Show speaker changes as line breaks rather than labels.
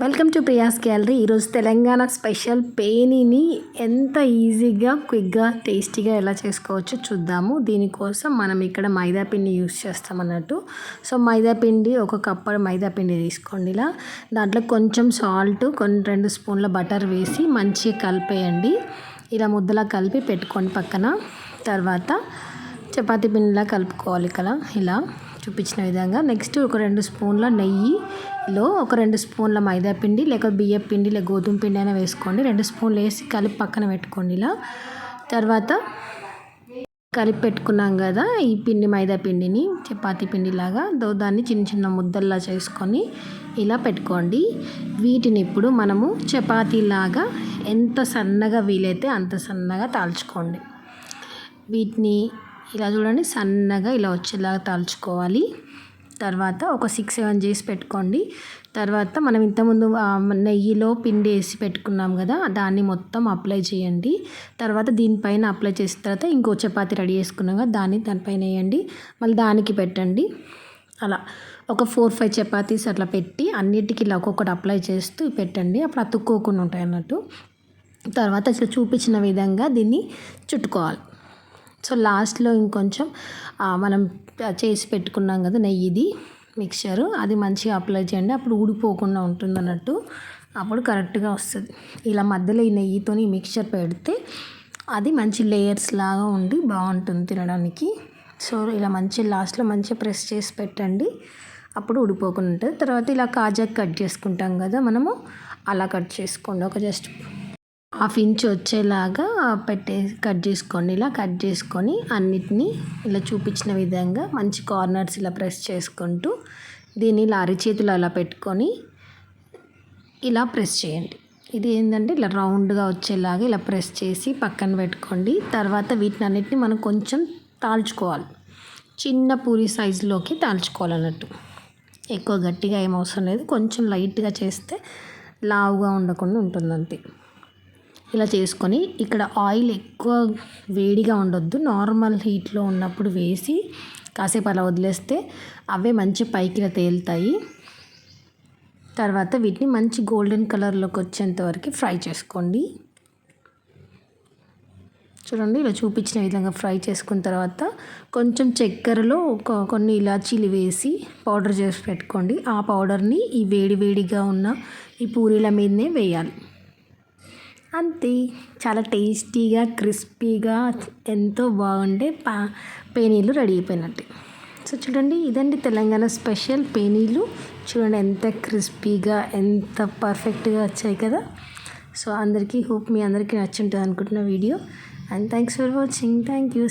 Welcome to Priya's gallery ఈరోజు Telangana special పేనీని ఎంత ఈజీగా క్విక్గా టేస్టీగా ఎలా చేసుకోవచ్చో చూద్దాము. దీనికోసం మనం ఇక్కడ మైదా పిండి యూస్ చేస్తాం అన్నట్టు. సో మైదా పిండి ఒక కప్పు మైదా పిండి తీసుకోండి ఇలా. దాంట్లో కొంచెం సాల్ట్ కొన్ని రెండు స్పూన్ల బటర్ వేసి మంచిగా కలిపేయండి. ఇలా ముద్దలా కలిపి పెట్టుకోండి పక్కన. తర్వాత చపాతీ పిండిలా కలుపుకోవాలి కదా ఇలా. చూపించిన విధంగా నెక్స్ట్ ఒక రెండు స్పూన్ల నెయ్యిలో ఒక రెండు స్పూన్ల మైదా పిండి లేక బియ్య పిండి లేక గోధుమ పిండి అయినా వేసుకోండి. రెండు స్పూన్లు వేసి కలిపి పక్కన పెట్టుకోండి ఇలా. తర్వాత కలిపి పెట్టుకున్నాం కదా ఈ పిండి మైదా పిండిని చపాతీ పిండిలాగా దో దాన్ని చిన్న చిన్న ముద్దల్లా చేసుకొని ఇలా పెట్టుకోండి. వీటిని ఇప్పుడు మనము చపాతీలాగా ఎంత సన్నగా వీలైతే అంత సన్నగా తాల్చుకోండి. వీటిని ఇలా చూడండి సన్నగా ఇలా వచ్చేలాగా తాల్చుకోవాలి. తర్వాత ఒక సిక్స్ సెవెన్ చేసి పెట్టుకోండి. తర్వాత మనం ఇంతకుముందు నెయ్యిలో పిండి వేసి పెట్టుకున్నాం కదా దాన్ని మొత్తం అప్లై చేయండి. తర్వాత దీనిపైన అప్లై చేసిన తర్వాత ఇంకో చపాతి రెడీ చేసుకున్నాం కదా దాన్ని దానిపైన వేయండి. మళ్ళీ దానికి పెట్టండి. అలా ఒక ఫోర్ ఫైవ్ చపాతీస్ అట్లా పెట్టి అన్నిటికీ ఇలా ఒక్కొక్కటి అప్లై చేస్తూ పెట్టండి. అప్పుడు అతుక్కోకుండా ఉంటాయి అన్నట్టు. తర్వాత ఇట్లా చూపించిన విధంగా దీన్ని చుట్టుకోవాలి. సో లాస్ట్లో ఇంకొంచెం మనం చేసి పెట్టుకున్నాం కదా నెయ్యిది మిక్చరు అది మంచిగా అప్లై చేయండి. అప్పుడు ఊడిపోకుండా ఉంటుంది అన్నట్టు అప్పుడు కరెక్ట్గా వస్తుంది. ఇలా మధ్యలో ఈ నెయ్యితో మిక్చర్ పెడితే అది మంచి లేయర్స్ లాగా ఉండి బాగుంటుంది తినడానికి. సో ఇలా మంచి లాస్ట్లో మంచిగా ప్రెస్ చేసి పెట్టండి. అప్పుడు ఊడిపోకుండా ఉంటుంది. తర్వాత ఇలా కాజాకి కట్ చేసుకుంటాం కదా మనము అలా కట్ చేసుకోండి. ఒక జస్ట్ హాఫ్ ఇంచ్ వచ్చేలాగా పెట్టే కట్ చేసుకోండి. ఇలా కట్ చేసుకొని అన్నిటినీ ఇలా చూపించిన విధంగా మంచి కార్నర్స్ ఇలా ప్రెస్ చేసుకుంటూ దీన్ని ఇలా అరిచేతులు అలా పెట్టుకొని ఇలా ప్రెస్ చేయండి. ఇది ఏంటంటే ఇలా రౌండ్గా వచ్చేలాగా ఇలా ప్రెస్ చేసి పక్కన పెట్టుకోండి. తర్వాత వీటిని అన్నిటిని మనం కొంచెం తాల్చుకోవాలి. చిన్న పూరి సైజులోకి తాల్చుకోవాలన్నట్టు. ఎక్కువ గట్టిగా ఏం అవసరం లేదు. కొంచెం లైట్గా చేస్తే లావుగా ఉండకుండా ఉంటుంది అంతే ఇలా చేసుకొని ఇక్కడ ఆయిల్ ఎక్కువ వేడిగా ఉండొద్దు. నార్మల్ హీట్లో ఉన్నప్పుడు వేసి కాసేపు అలా వదిలేస్తే అవే మంచి పైకి తేలుతాయి. తర్వాత వీటిని మంచి గోల్డెన్ కలర్లోకి వచ్చేంత వరకు ఫ్రై చేసుకోండి. చూడండి ఇలా చూపించిన విధంగా ఫ్రై చేసుకున్న తర్వాత కొంచెం చక్కెరలో ఒక కొన్ని ఇలాచీలు వేసి పౌడర్ చేసి పెట్టుకోండి. ఆ పౌడర్ని ఈ వేడి వేడిగా ఉన్న ఈ పూరీల మీదనే వేయాలి. అంతే. చాలా టేస్టీగా క్రిస్పీగా ఎంతో బాగుండే పా పేనీలు రెడీ అయిపోయినట్టు. సో చూడండి ఇదండి తెలంగాణ స్పెషల్ పేనీలు చూడండి ఎంత క్రిస్పీగా ఎంత పర్ఫెక్ట్గా వచ్చాయి కదా. సో అందరికీ హోప్ మీ అందరికీ నచ్చుంటుంది అనుకుంటున్న video. And thanks for watching. Thank you.